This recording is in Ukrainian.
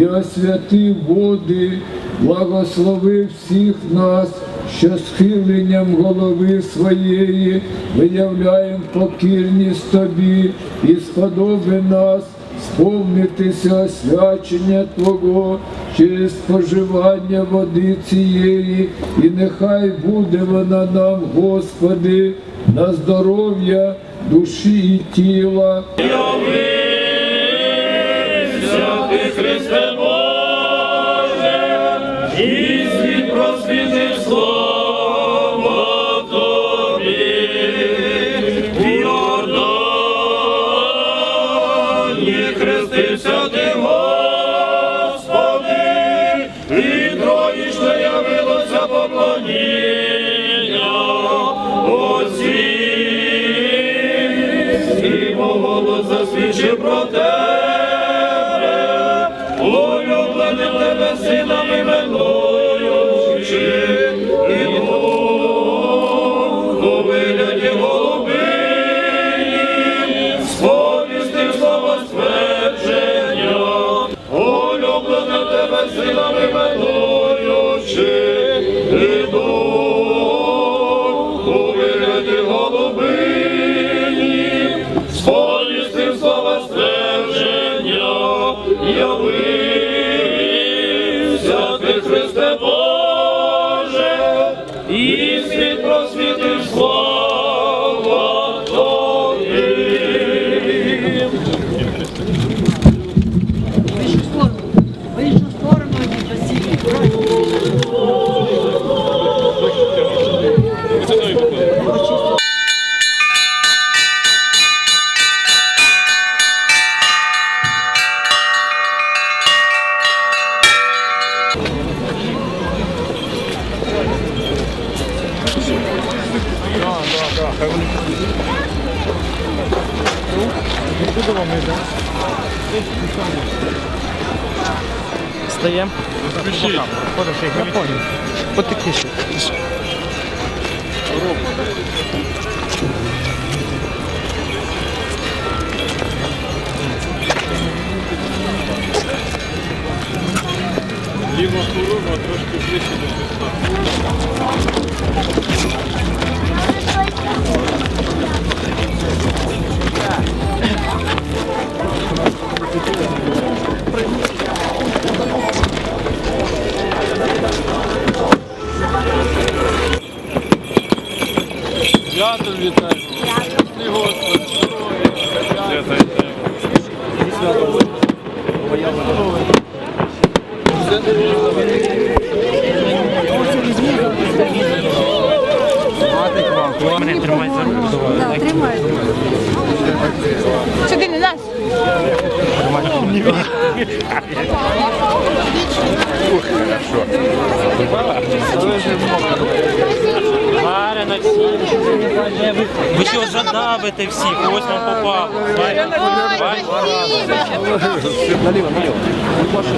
і освяти води, благослови всіх нас, що схиленням голови своєї виявляємо покірність тобі і сподоби нас сповнитися освячення Твого через споживання води цієї, і нехай буде вона нам, Господи, на здоров'я душі і тіла. Ти Христе Боже, і світ просвітив слово Тобі. В Йордані хрестився ти, Господи, і троїчне явилося поклоніння Отці. І засвідчив тебе синами минуючи, і у вигляді голубині сповістив слово ствердження, улюбленим тебе синами минуючи, і у вигляді голубині сповістив слова ствердження, явився ти, Христе Боже, і світ Стаємо. Я понял. Потихіше. Ліва корова трошки ближче до Христа. Свято вітаю. Господи, здоров'я, Мене тримай за руку. Да, тримай. Сюди не нас. Марина Ви що задавите всіх? Ось вам попав. Наліво, Бачите?